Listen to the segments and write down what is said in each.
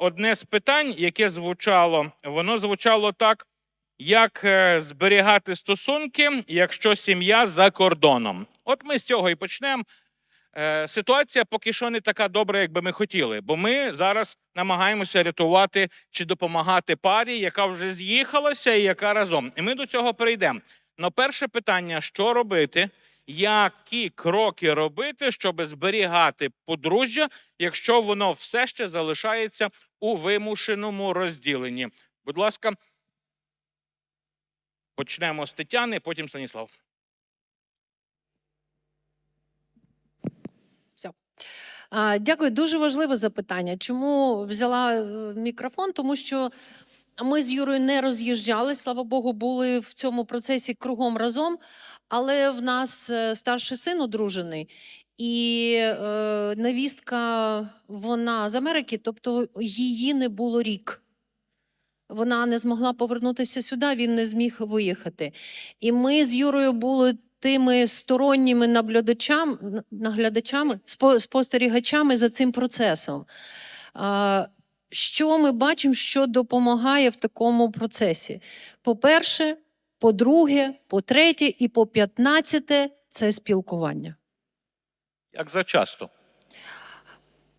одне з питань, яке звучало, воно звучало так: як е, зберігати стосунки, якщо сім'я за кордоном. От ми з цього і почнемо. Е, Ситуація поки що не така добра, як би ми хотіли, бо ми зараз намагаємося рятувати чи допомагати парі, яка вже з'їхалася і яка разом. І ми до цього перейдемо. Но перше питання: що робити? Які кроки робити, щоб зберігати подружжя, якщо воно все ще залишається у вимушеному розділенні? Будь ласка, почнемо з Тетяни, потім Станіслав. А, Дякую, дуже важливе запитання. Чому взяла е, мікрофон? Тому що ми з Юрою не роз'їжджали, слава Богу, були в цьому процесі кругом разом. Але в нас е, старший син одружений, і е, невістка вона з Америки, тобто її не було рік. Вона не змогла повернутися сюди, він не зміг виїхати. І ми з Юрою були тими сторонніми наглядачам, наглядачами, спо- спостерігачами за цим процесом. Що ми бачимо, що допомагає в такому процесі? По-перше, по-друге, по-третє і по п'ятнадцяте це спілкування. Як зачасто?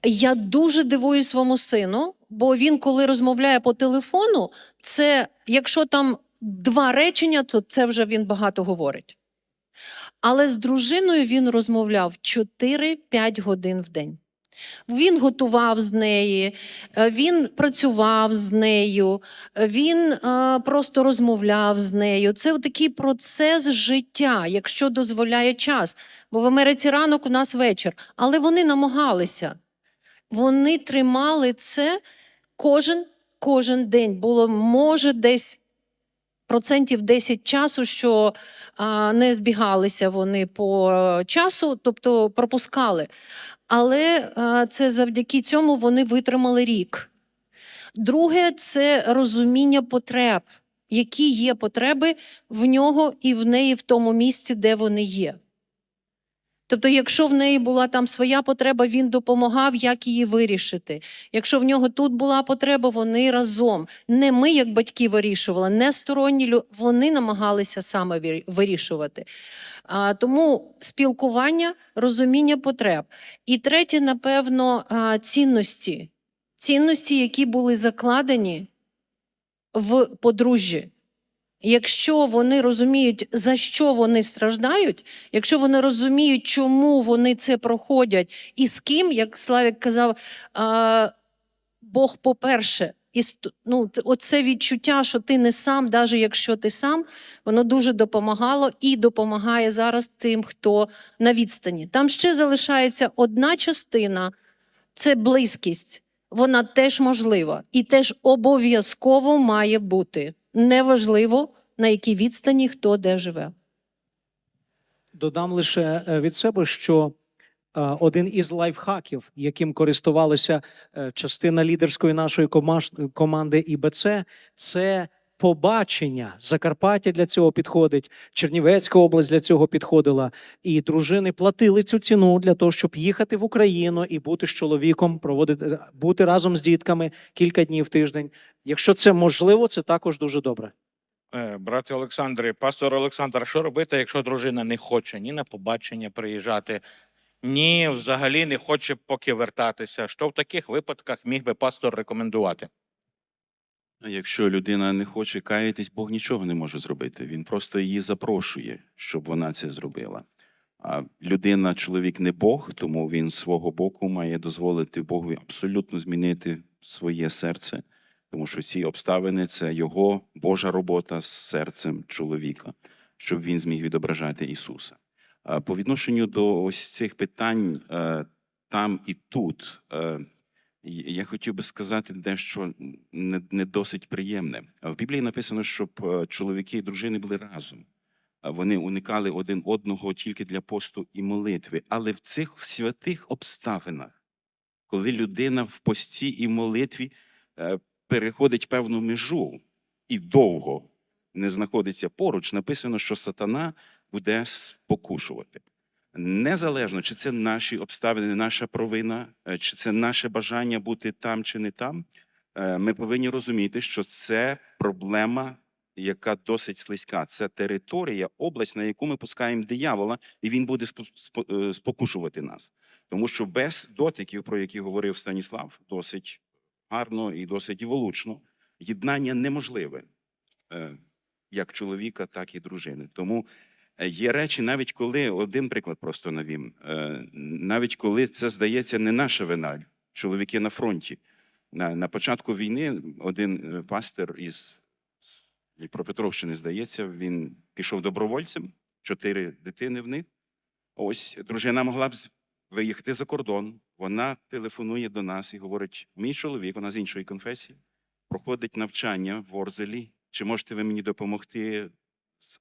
Я дуже дивую своєму сину, бо він, коли розмовляє по телефону, це якщо там два речення, то це вже він багато говорить. Але з дружиною він розмовляв 4-5 годин в день. Він готував з неї, е, він працював з нею, е, він е, просто розмовляв з нею. Це такий процес життя, якщо дозволяє час. Бо в Америці ранок у нас вечір. Але вони намагалися. Вони тримали це кожен, кожен день. Було, може, десь процентів 10 часу, що не збігалися вони по часу, тобто пропускали. Але це завдяки цьому вони витримали рік. Друге це розуміння потреб, які є потреби в нього і в неї в тому місці, де вони є. Тобто, якщо в неї була там своя потреба, він допомагав, як її вирішити. Якщо в нього тут була потреба, вони разом. Не ми, як батьки, вирішували, не сторонні лю... вони намагалися саме вирішувати. А, тому спілкування, розуміння потреб. І третє, напевно, цінності. Цінності, які були закладені в подружжі. Якщо вони розуміють, за що вони страждають, якщо вони розуміють, чому вони це проходять, і з ким, як Славік казав, Бог по-перше, і ну, оце відчуття, що ти не сам, навіть якщо ти сам, воно дуже допомагало і допомагає зараз тим, хто на відстані. Там ще залишається одна частина це близькість. Вона теж можлива і теж обов'язково має бути. Неважливо, на якій відстані хто де живе. Додам лише е, від себе, що е, один із лайфхаків, яким користувалася е, частина лідерської нашої команди ІБЦ, це побачення. Закарпаття для цього підходить, Чернівецька область для цього підходила. І дружини платили цю ціну для того, щоб їхати в Україну і бути з чоловіком, проводити бути разом з дітками кілька днів в тиждень. Якщо це можливо, це також дуже добре. Е, Брате Олександре, пастор Олександр, що робити, якщо дружина не хоче ні на побачення приїжджати, ні взагалі не хоче поки вертатися? Що в таких випадках міг би пастор рекомендувати? Якщо людина не хоче каятись, Бог нічого не може зробити. Він просто її запрошує, щоб вона це зробила. А людина, чоловік не Бог, тому він з свого боку має дозволити Богу абсолютно змінити своє серце, тому що ці обставини це його Божа робота з серцем чоловіка, щоб він зміг відображати Ісуса. По відношенню до ось цих питань е, там і тут. Я хотів би сказати дещо не, не досить приємне. В Біблії написано, щоб е, чоловіки і дружини були разом. Вони уникали один одного тільки для посту і молитви. Але в цих святих обставинах, коли людина в пості і молитві е, переходить певну межу і довго не знаходиться поруч, написано, що сатана буде спокушувати. Незалежно, чи це наші обставини, наша провина, е, чи це наше бажання бути там чи не там, е, ми повинні розуміти, що це проблема, яка досить слизька. Це територія, область, на яку ми пускаємо диявола, і він буде е, спокушувати нас. Тому що без дотиків, про які говорив Станіслав, досить гарно і досить влучно, єднання неможливе як чоловіка, так і дружини. Тому є речі, навіть коли один приклад просто навім, е, навіть коли це здається не наша вина, чоловіки на фронті. На, на початку війни один е, пастир із Дніпропетровщини, здається, він пішов добровольцем, чотири дитини в них. Ось дружина могла б виїхати за кордон. Вона телефонує до нас і говорить: мій чоловік, вона з іншої конфесії, проходить навчання в Орзелі. Чи можете ви мені допомогти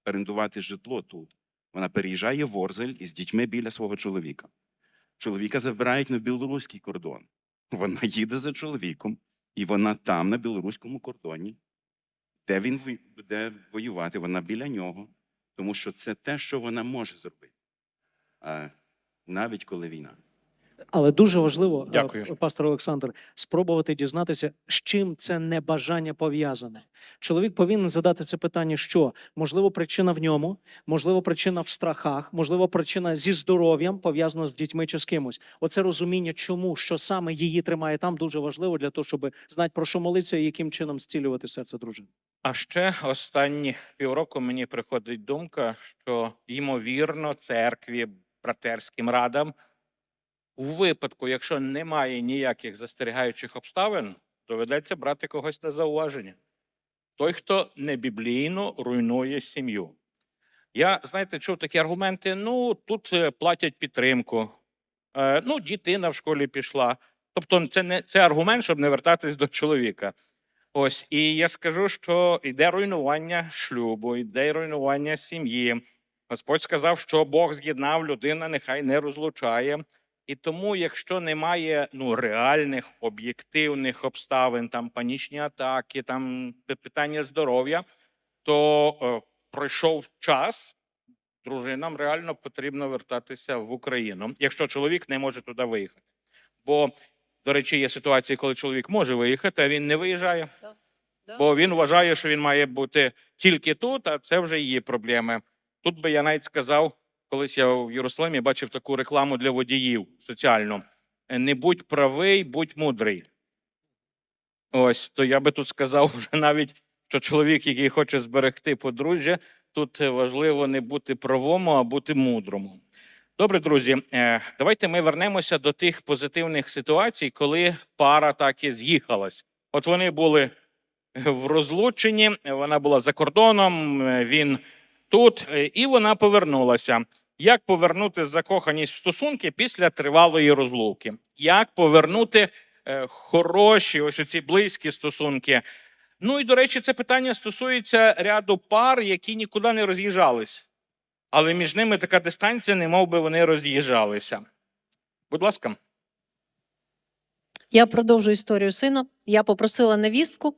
орендувати житло тут? Вона переїжджає в Орзель із дітьми біля свого чоловіка. Чоловіка забирають на білоруський кордон. Вона їде за чоловіком, і вона там, на білоруському кордоні, де він буде воювати, вона біля нього, тому що це те, що вона може зробити. Навіть коли війна. Але дуже важливо, е, Дякую. пастор Олександр, спробувати дізнатися, з чим це небажання пов'язане. Чоловік повинен задати це питання: що можливо, причина в ньому, можливо, причина в страхах, можливо, причина зі здоров'ям пов'язана з дітьми чи з кимось. Оце розуміння, чому що саме її тримає там, дуже важливо для того, щоб знати про що молитися і яким чином зцілювати серце дружини. А ще останніх півроку мені приходить думка, що ймовірно церкві, братерським радам, у випадку, якщо немає ніяких застерігаючих обставин, доведеться брати когось на зауваження. Той, хто не біблійно руйнує сім'ю. Я, знаєте, чув такі аргументи: ну, тут е, платять підтримку, е, ну, дитина в школі пішла. Тобто, це не це аргумент, щоб не вертатись до чоловіка. Ось, і я скажу, що йде руйнування шлюбу, йде руйнування сім'ї. Господь сказав, що Бог з'єднав людина, нехай не розлучає. І тому, якщо немає ну, реальних об'єктивних обставин, там панічні атаки, там питання здоров'я, то е, пройшов час, дружинам реально потрібно вертатися в Україну, якщо чоловік не може туди виїхати. Бо, до речі, є ситуації, коли чоловік може виїхати, а він не виїжджає. Бо він вважає, що він має бути тільки тут, а це вже її проблеми. Тут би я навіть сказав, колись я в Єрусалимі бачив таку рекламу для водіїв соціальну: Е, не будь правий, будь мудрий. Ось, то я би тут сказав вже навіть, що чоловік, який хоче зберегти подружжя, тут е, важливо не бути правому, а бути мудрому. Добре, друзі, е, давайте ми вернемося до тих позитивних ситуацій, коли пара так і з'їхалась. От вони були в розлученні, вона була за кордоном, він тут, е, і вона повернулася. Як повернути закоханість в стосунки після тривалої розлуки? Як повернути е, хороші, ось ці близькі стосунки? Ну і до речі, це питання стосується ряду пар, які нікуди не роз'їжджались. Але між ними така дистанція, не би вони роз'їжджалися. Будь ласка. Я продовжу історію сина. Я попросила невістку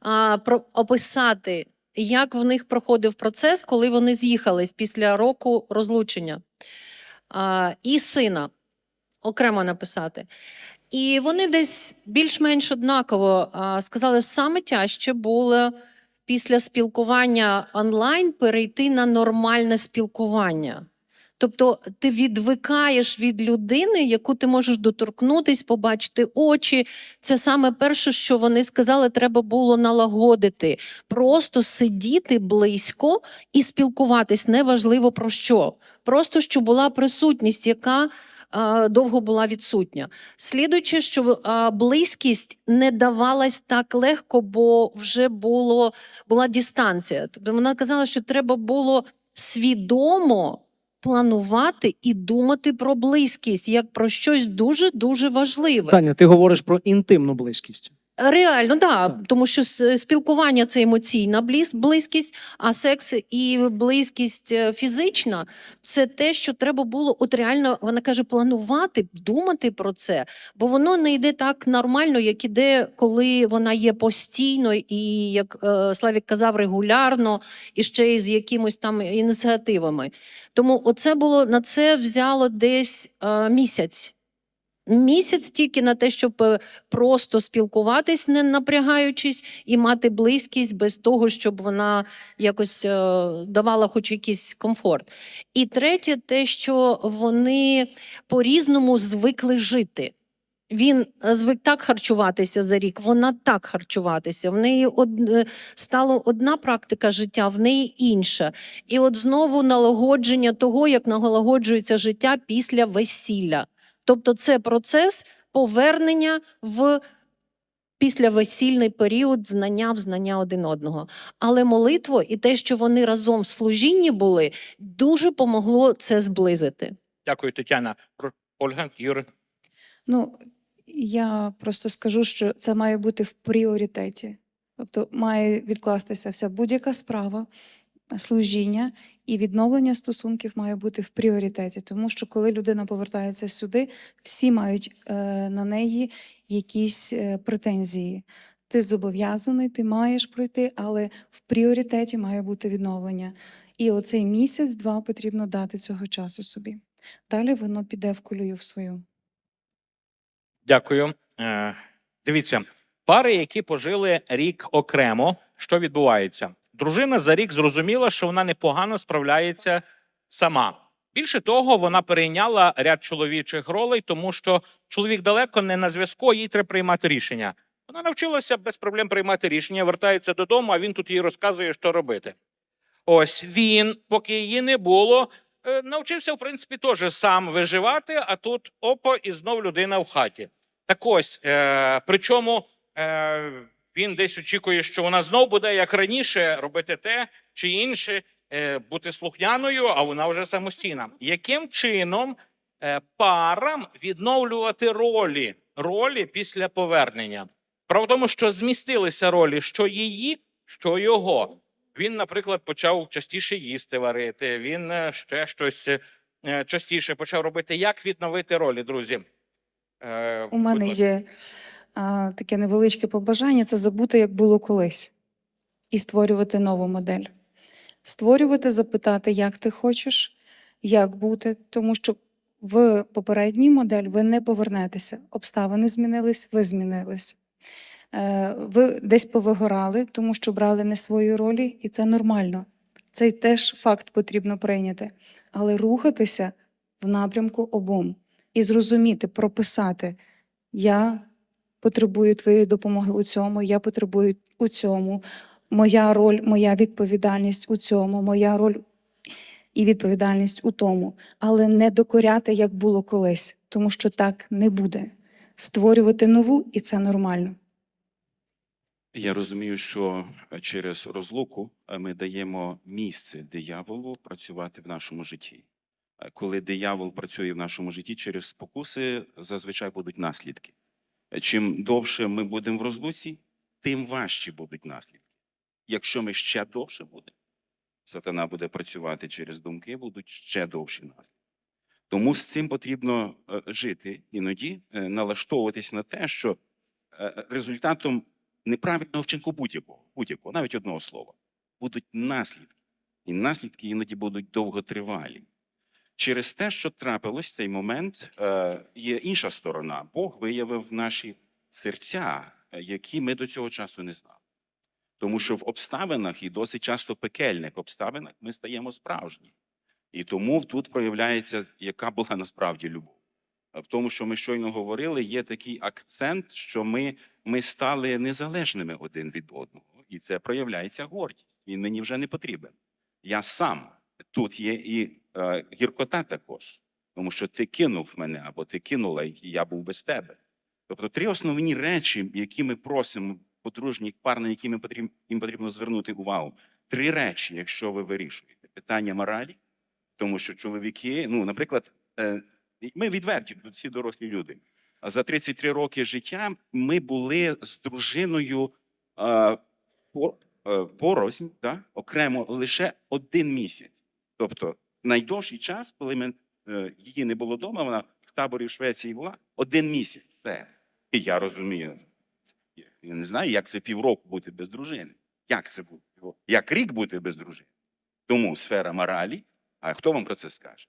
а, про, описати, як в них проходив процес, коли вони з'їхались після року розлучення. А, і сина окремо написати. І вони десь більш-менш однаково а, сказали, саме тяжче було після спілкування онлайн перейти на нормальне спілкування. Тобто ти відвикаєш від людини, яку ти можеш доторкнутись, побачити очі. Це саме перше, що вони сказали, треба було налагодити. Просто сидіти близько і спілкуватись, неважливо про що. Просто щоб була присутність, яка е, довго була відсутня. Слідуючи, що е, близькість не давалась так легко, бо вже було, була дистанція. Тобто вона казала, що треба було свідомо планувати і думати про близькість як про щось дуже дуже важливе. Таня, ти говориш про інтимну близькість. Реально, да, Так. тому що спілкування це емоційна близькість, а секс і близькість е, фізична це те, що треба було от реально, вона каже, планувати, думати про це, бо воно не йде так нормально, як іде, коли вона є постійно і, як е, Славік казав, регулярно, і ще й з якимось там ініціативами. Тому оце було на це взяло десь е, місяць. Місяць тільки на те, щоб е, просто спілкуватись, не напрягаючись, і мати близькість без того, щоб вона якось е, давала хоч якийсь комфорт. І третє, те, що вони по-різному звикли жити. Він е, звик так харчуватися за рік, вона так харчуватися. В неї од... стала одна практика життя, в неї інша. І от знову налагодження того, як налагоджується життя після весілля. Тобто це процес повернення в післявесільний період знання в знання один одного. Але молитво і те, що вони разом в служінні були, дуже помогло це зблизити. Дякую, Тетяна. Ольга, Юрій. Ну, я просто скажу, що це має бути в пріоритеті. Тобто має відкластися вся будь-яка справа, служіння і відновлення стосунків має бути в пріоритеті. Тому що коли людина повертається сюди, всі мають е, на неї якісь е, претензії. Ти зобов'язаний, ти маєш пройти, але в пріоритеті має бути відновлення. І оцей місяць-два потрібно дати цього часу собі. Далі воно піде в колію в свою. Дякую. Е, дивіться, пари, які пожили рік окремо, що відбувається? Дружина за рік зрозуміла, що вона непогано справляється сама. Більше того, вона перейняла ряд чоловічих ролей, тому що чоловік далеко не на зв'язку, їй треба приймати рішення. Вона навчилася без проблем приймати рішення, вертається додому, а він тут їй розказує, що робити. Ось він, поки її не було, е, навчився, в принципі, теж сам виживати, а тут опа, і знов людина в хаті. Так ось, е, причому е, він десь очікує, що вона знов буде, як раніше, робити те чи інше, е, бути слухняною, а вона вже самостійна. Яким чином е, парам відновлювати ролі, ролі після повернення? Справа в тому, що змістилися ролі, що її, що його. Він, наприклад, почав частіше їсти варити, він е, ще щось частіше почав робити. Як відновити ролі, друзі? У мене є таке невеличке побажання це забути, як було колись, і створювати нову модель. Створювати, запитати, як ти хочеш, як бути, тому що в попередній модель ви не повернетеся. Обставини змінились, ви змінились. Е, Ви десь повигорали, тому що брали не свої ролі, і це нормально. Цей теж факт потрібно прийняти. Але рухатися в напрямку обом і зрозуміти, прописати, я потребую твоєї допомоги у цьому, я потребую у цьому. Моя роль, моя відповідальність у цьому, моя роль і відповідальність у тому, але не докоряти, як було колись, тому що так не буде. Створювати нову, і це нормально. Я розумію, що через розлуку е, ми даємо місце дияволу працювати в нашому житті. Е, Коли диявол працює в нашому житті через спокуси, зазвичай будуть наслідки. Чим довше ми будемо в розлуці, тим важчі будуть наслідки. Якщо ми ще довше будемо, сатана буде працювати через думки, будуть ще довші наслідки. Тому з цим потрібно е, жити іноді, е, налаштовуватись на те, що е, результатом неправильного вчинку будь-якого, будь-якого, навіть одного слова, будуть наслідки. І наслідки іноді будуть довготривалі. Через те, що трапилось в цей момент, е, є інша сторона. Бог виявив наші серця, е, які ми до цього часу не знали. Тому що в обставинах і досить часто пекельних обставинах ми стаємо справжні. І тому тут проявляється, яка була насправді любов. В тому, що ми щойно говорили, є такий акцент, що ми, ми стали незалежними один від одного, і це проявляється гордість. Він мені вже не потрібен. Я сам тут є і гіркота також, тому що ти кинув мене або ти кинула, і я був без тебе. Тобто три основні речі, які ми просимо подружніх пар, на які ми потрібно, їм потрібно звернути увагу. Три речі, якщо ви вирішуєте питання моралі, тому що чоловіки, ну, наприклад, е, ми відверті, всі дорослі люди. А За 33 роки життя ми були з дружиною е, е, порознь, да? окремо лише один місяць. Тобто найдовший час, коли ми, е, її не було вдома, вона в таборі в Швеції була один місяць. Все. І я розумію. Я не знаю, як це півроку бути без дружини. Як це бути? Як рік бути без дружини? Тому сфера моралі. А хто вам про це скаже?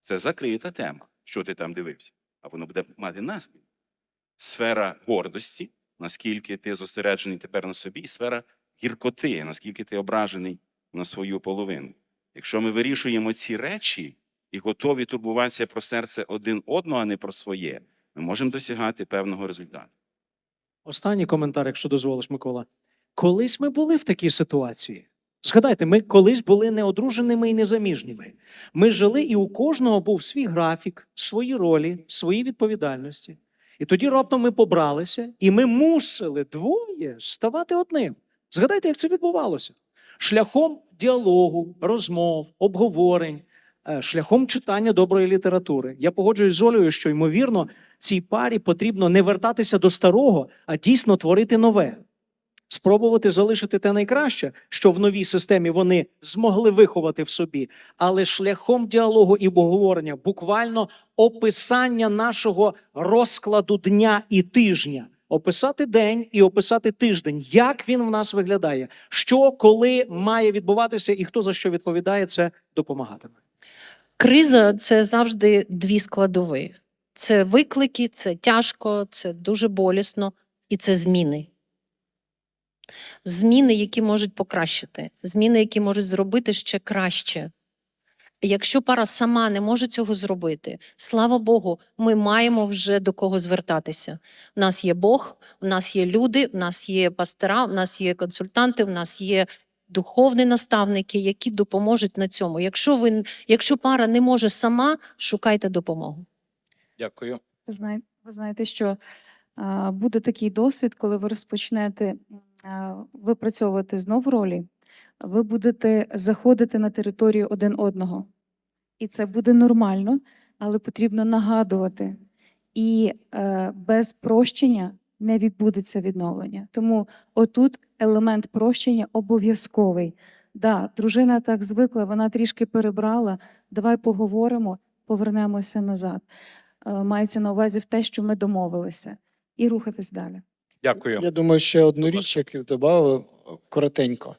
Це закрита тема, що ти там дивився. а воно буде мати наслідок. Сфера гордості, наскільки ти зосереджений тепер на собі, і сфера гіркоти, наскільки ти ображений на свою половину. Якщо ми вирішуємо ці речі і готові турбуватися про серце один одного, а не про своє, ми можемо досягати певного результату. Останній коментар, якщо дозволиш, Микола. Колись ми були в такій ситуації. Згадайте, ми колись були неодруженими і незаміжніми. Ми жили, і у кожного був свій графік, свої ролі, свої відповідальності. І тоді раптом ми побралися, і ми мусили двоє ставати одним. Згадайте, як це відбувалося? Шляхом діалогу, розмов, обговорень, е, шляхом читання доброї літератури. Я погоджуюсь з Олею, що ймовірно цій парі потрібно не вертатися до старого, а дійсно творити нове. Спробувати залишити те найкраще, що в новій системі вони змогли виховати в собі, але шляхом діалогу і обговорення, буквально описання нашого розкладу дня і тижня. Описати день і описати тиждень, як він в нас виглядає, що коли має відбуватися, і хто за що відповідає, це допомагатиме. Криза це завжди дві складові: це виклики, це тяжко, це дуже болісно, і це зміни. Зміни, які можуть покращити, зміни, які можуть зробити ще краще. Якщо пара сама не може цього зробити, слава Богу, ми маємо вже до кого звертатися. У нас є Бог, у нас є люди, у нас є пастора, у нас є консультанти, у нас є духовні наставники, які допоможуть на цьому. Якщо ви якщо пара не може сама, шукайте допомогу. Дякую. Ви знаєте, ви знаєте, що а, буде такий досвід, коли ви розпочнете а, випрацьовувати знову ролі, ви будете заходити на територію один одного. І це буде нормально, але потрібно нагадувати. І е, без прощення не відбудеться відновлення. Тому отут елемент прощення обов'язковий. Да, дружина так звикла, вона трішки перебрала. Давай поговоримо, повернемося назад е, мається на увазі в те, що ми домовилися, і рухатись далі. Дякую. Я думаю, ще одну річ, яку додав коротенько.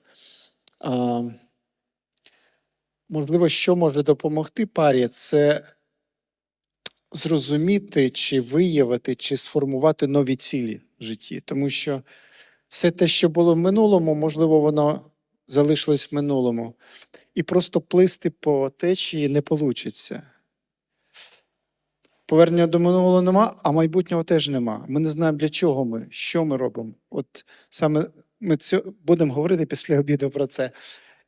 Можливо, що може допомогти парі, це зрозуміти, чи виявити, чи сформувати нові цілі в житті. Тому що все те, що було в минулому, можливо, воно залишилось в минулому. І просто плисти по течії не вийде. Повернення до минулого нема, а майбутнього теж нема. Ми не знаємо, для чого ми, що ми робимо. От саме ми цю, будемо говорити після обіду про це.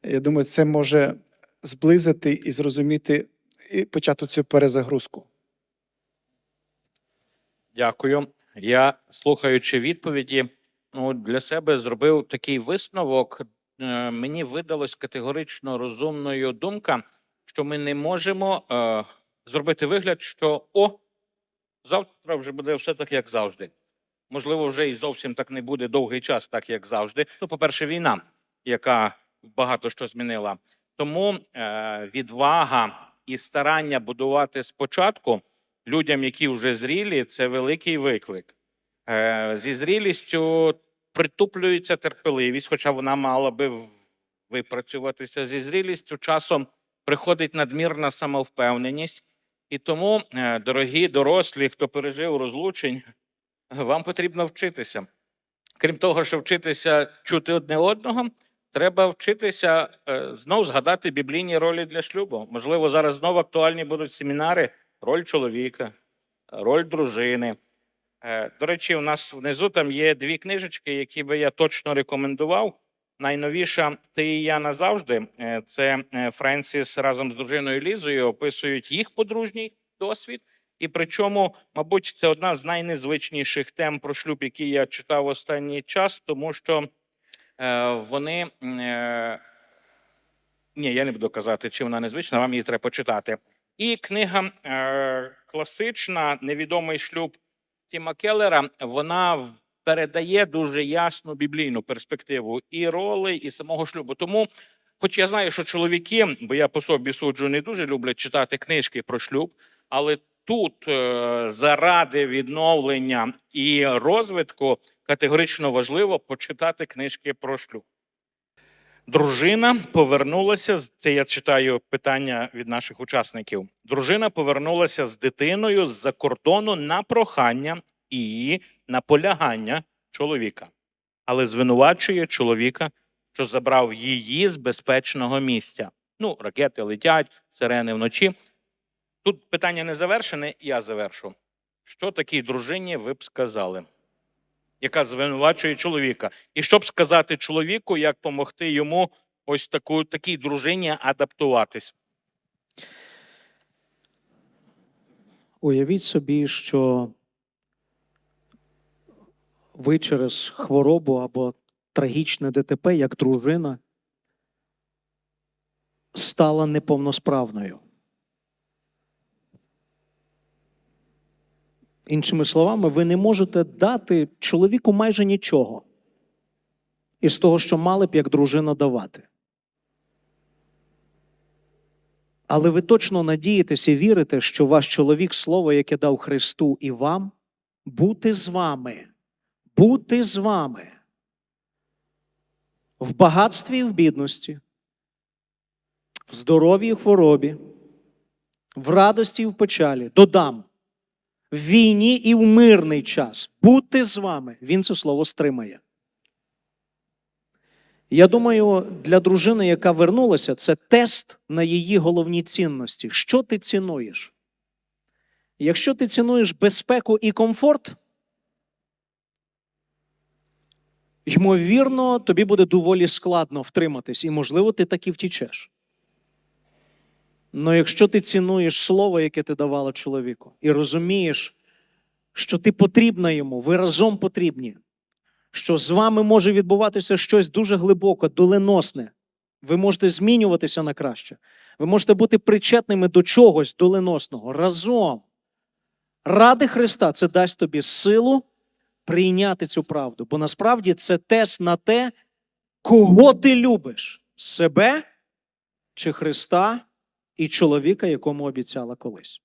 Я думаю, це може зблизити і зрозуміти, і почати цю перезагрузку. Дякую. Я, слухаючи відповіді, ну, для себе зробив такий висновок. Е, Мені видалась категорично розумною думка, що ми не можемо е, зробити вигляд, що о, завтра вже буде все так, як завжди. Можливо, вже і зовсім так не буде довгий час, так як завжди. Ну, по-перше, війна, яка багато що змінила. Тому е, відвага і старання будувати спочатку людям, які вже зрілі, це великий виклик. Е, зі зрілістю притуплюється терпеливість, хоча вона мала би випрацюватися. Зі зрілістю часом приходить надмірна самовпевненість. І тому, е, дорогі дорослі, хто пережив розлучень, вам потрібно вчитися. Крім того, що вчитися чути одне одного, треба вчитися е, знов згадати біблійні ролі для шлюбу. Можливо, зараз знову актуальні будуть семінари роль чоловіка, роль дружини. Е, До речі, у нас внизу там є дві книжечки, які би я точно рекомендував. Найновіша Ти і я назавжди. Е, Це Френсіс разом з дружиною Лізою описують їх подружній досвід. І причому, мабуть, це одна з найнезвичніших тем про шлюб, які я читав останній час, тому що е, вони. Е, ні, я не буду казати, чи вона незвична, вам її треба почитати. І книга е, класична Невідомий шлюб Тіма Келлера, вона передає дуже ясну біблійну перспективу і ролей, і самого шлюбу. Тому, хоч я знаю, що чоловіки, бо я по собі суджу, не дуже люблять читати книжки про шлюб, але тут е, заради відновлення і розвитку категорично важливо почитати книжки про шлюб. Дружина повернулася це. Я читаю питання від наших учасників. Дружина повернулася з дитиною з-за кордону на прохання і наполягання чоловіка, але звинувачує чоловіка, що забрав її з безпечного місця. Ну, ракети летять, сирени вночі. Тут питання не завершене, я завершу. Що такій дружині ви б сказали, яка звинувачує чоловіка? І що б сказати чоловіку, як допомогти йому ось таку, такій дружині адаптуватись? Уявіть собі, що ви через хворобу або трагічне ДТП, як дружина, стала неповносправною. Іншими словами, ви не можете дати чоловіку майже нічого із того, що мали б як дружина давати. Але ви точно надієтесь і вірите, що ваш чоловік слово, яке дав Христу і вам, бути з вами, бути з вами в багатстві і в бідності, в здоров'ї і хворобі, в радості і в печалі. Додам, в війні і в мирний час. Бути з вами. Він це слово стримає. Я думаю, для дружини, яка вернулася, це тест на її головні цінності. Що ти цінуєш? Якщо ти цінуєш безпеку і комфорт, ймовірно, тобі буде доволі складно втриматись, і, можливо, ти таки втічеш. Але якщо ти цінуєш слово, яке ти давала чоловіку, і розумієш, що ти потрібна йому, ви разом потрібні, що з вами може відбуватися щось дуже глибоко, доленосне. Ви можете змінюватися на краще. Ви можете бути причетними до чогось доленосного разом. Ради Христа це дасть тобі силу прийняти цю правду. Бо насправді це тест на те, кого ти любиш себе чи Христа і чоловіка, якому обіцяла колись.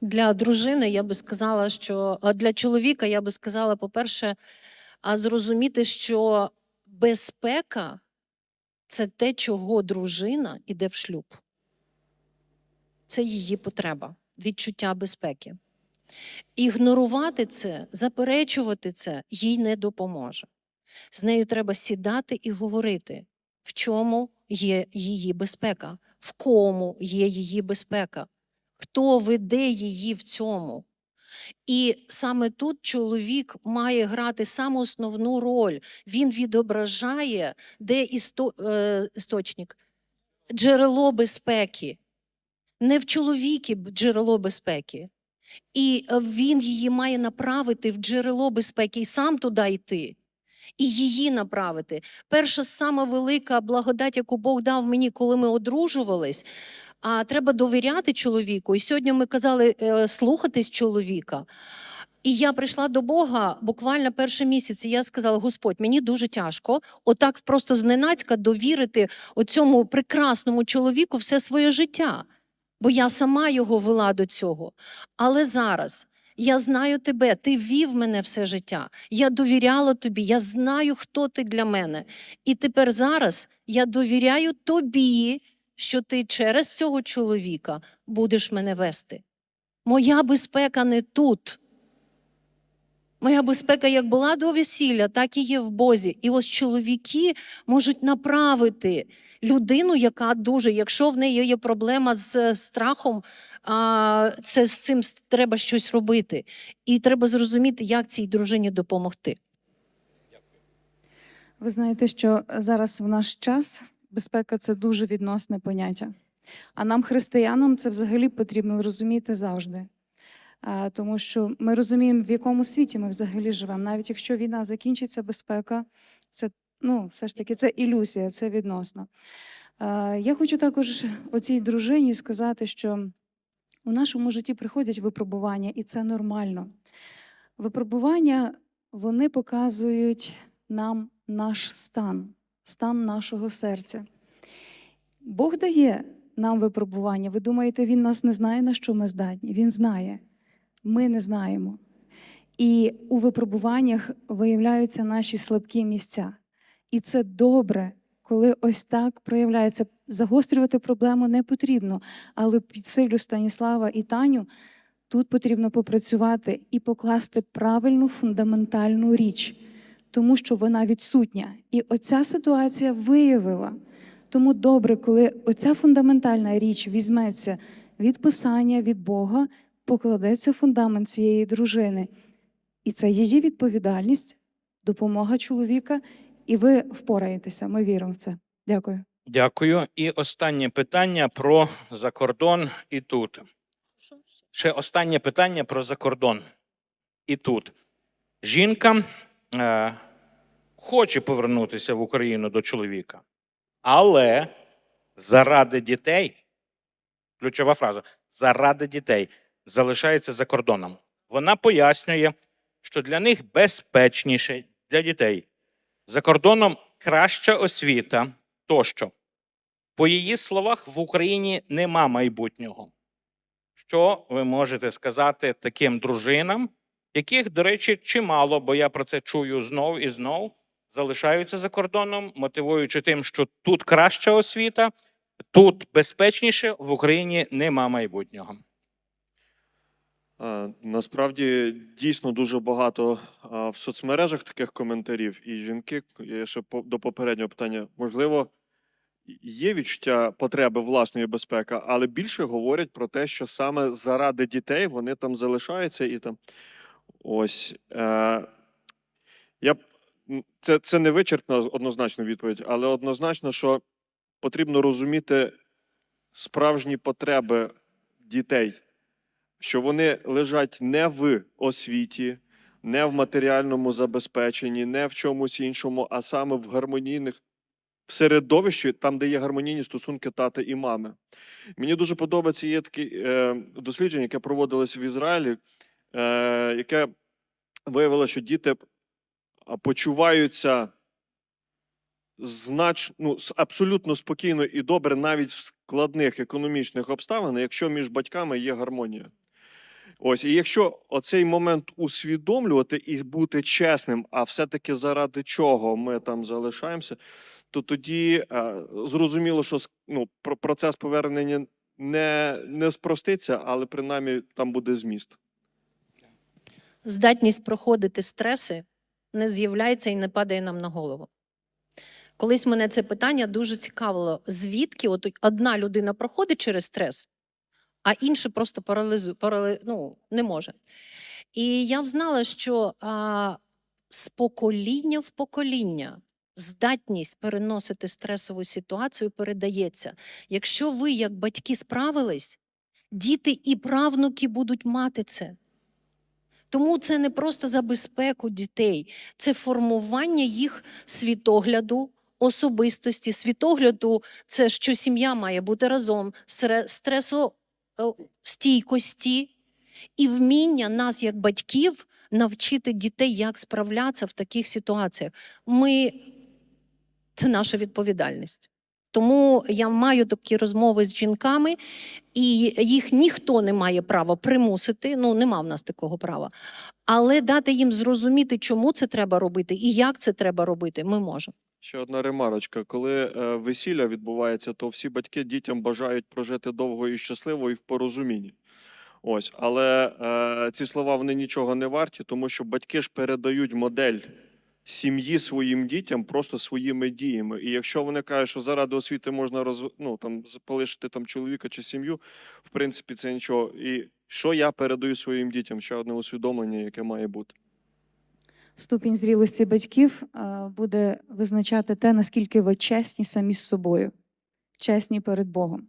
Для дружини я би сказала, що для чоловіка я би сказала, по-перше, зрозуміти, що безпека це те, чого дружина іде в шлюб. Це її потреба, відчуття безпеки. Ігнорувати це, заперечувати це їй не допоможе. З нею треба сідати і говорити, в чому є її безпека, в кому є її безпека, хто веде її в цьому. І саме тут чоловік має грати саму основну роль. Він відображає, де істо, е, істочник, джерело безпеки. Не в чоловікі джерело безпеки. І е, він її має направити в джерело безпеки і сам туди йти. І її направити. Перша сама велика благодать, яку Бог дав мені, коли ми одружувались, а треба довіряти чоловіку. І сьогодні ми казали е, слухатись чоловіка. І я прийшла до Бога буквально перший місяць, і я сказала: Господь, мені дуже тяжко, отак просто зненацька довірити оцьому прекрасному чоловіку все своє життя. Бо я сама його вела до цього. Але зараз я знаю тебе, ти вів мене все життя. Я довіряла тобі, я знаю, хто ти для мене. І тепер зараз я довіряю тобі, що ти через цього чоловіка будеш мене вести. Моя безпека не тут. Моя безпека як була до весілля, так і є в Бозі. І ось чоловіки можуть направити людину, яка дуже, якщо в неї є проблема з е, страхом, це з цим треба щось робити. І треба зрозуміти, як цій дружині допомогти. Ви знаєте, що зараз в наш час безпека це дуже відносне поняття. А нам, християнам, це взагалі потрібно розуміти завжди. Тому що ми розуміємо, в якому світі ми взагалі живемо. Навіть якщо війна закінчиться, безпека це ну, все ж таки це ілюзія, це відносно. Я хочу також оцій дружині сказати, що у нашому житті приходять випробування, і це нормально. Випробування вони показують нам наш стан, стан нашого серця. Бог дає нам випробування. Ви думаєте, Він нас не знає, на що ми здатні? Він знає. Ми не знаємо. І у випробуваннях виявляються наші слабкі місця. І це добре, коли ось так проявляється. Загострювати проблему не потрібно, але підсилю Станіслава і Таню. Тут потрібно попрацювати і покласти правильну фундаментальну річ, тому що вона відсутня. І оця ситуація виявила. Тому добре, коли оця фундаментальна річ візьметься від Писання, від Бога, покладеться фундамент цієї дружини. І це її відповідальність, допомога чоловіка, і ви впораєтеся. Ми віримо в це. Дякую. Дякую. І останнє питання про закордон і тут. Ще останнє питання про закордон і тут. Жінка е, хоче повернутися в Україну до чоловіка, але заради дітей, ключова фраза, заради дітей залишається за кордоном. Вона пояснює, що для них безпечніше для дітей. За кордоном краща освіта тощо. По її словах, в Україні нема майбутнього. Що ви можете сказати таким дружинам, яких, до речі, чимало, бо я про це чую знов і знов, залишаються за кордоном, мотивуючи тим, що тут краща освіта, тут безпечніше, в Україні нема майбутнього. Насправді дійсно дуже багато в соцмережах таких коментарів, і жінки, я ще до попереднього питання, можливо, є відчуття потреби власної безпеки, але більше говорять про те, що саме заради дітей вони там залишаються і там ось. Е, я це, це не вичерпна однозначна відповідь, але однозначно, що потрібно розуміти справжні потреби дітей що вони лежать не в освіті, не в матеріальному забезпеченні, не в чомусь іншому, а саме в гармонійних в середовищі, там, де є гармонійні стосунки тата і мами. Мені дуже подобається є таке е, дослідження, яке проводилось в Ізраїлі, е, яке виявило, що діти почуваються знач, ну, абсолютно спокійно і добре навіть в складних економічних обставинах, якщо між батьками є гармонія. Ось, і якщо оцей момент усвідомлювати і бути чесним, а все-таки заради чого ми там залишаємося, то тоді е, зрозуміло, що ну, процес повернення не, не спроститься, але принаймні там буде зміст. здатність проходити стреси не з'являється і не падає нам на голову. Колись мене це питання дуже цікавило, звідки от одна людина проходить через стрес, а інша просто паралізу, парали, ну, не може. І я взнала, що а, з покоління в покоління здатність переносити стресову ситуацію передається. Якщо ви, як батьки, справились, діти і правнуки будуть мати це. Тому це не просто за безпеку дітей, це формування їх світогляду, особистості. Світогляду це що сім'я має бути разом, стре- стресостійкості і вміння нас, як батьків, навчити дітей, як справлятися в таких ситуаціях. Ми це наша відповідальність. Тому я маю такі розмови з жінками, і їх ніхто не має права примусити. Ну, нема в нас такого права. Але дати їм зрозуміти, чому це треба робити і як це треба робити, ми можемо. Ще одна ремарочка. Коли е, весілля відбувається, то всі батьки дітям бажають прожити довго і щасливо і в порозумінні. Ось, але е, ці слова вони нічого не варті, тому що батьки ж передають модель сім'ї своїм дітям просто своїми діями. І якщо вони кажуть, що заради освіти можна роз, ну, там, полишити там, чоловіка чи сім'ю, в принципі, це нічого. І що я передаю своїм дітям? Ще одне усвідомлення, яке має бути. Ступінь зрілості батьків е, буде визначати те, наскільки ви чесні самі з собою, чесні перед Богом.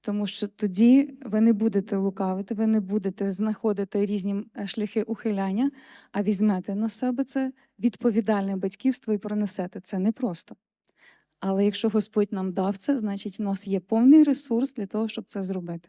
Тому що тоді ви не будете лукавити, ви не будете знаходити різні е, шляхи ухиляння, а візьмете на себе це відповідальне батьківство і пронесете. Це непросто. Але якщо Господь нам дав це, значить у нас є повний ресурс для того, щоб це зробити.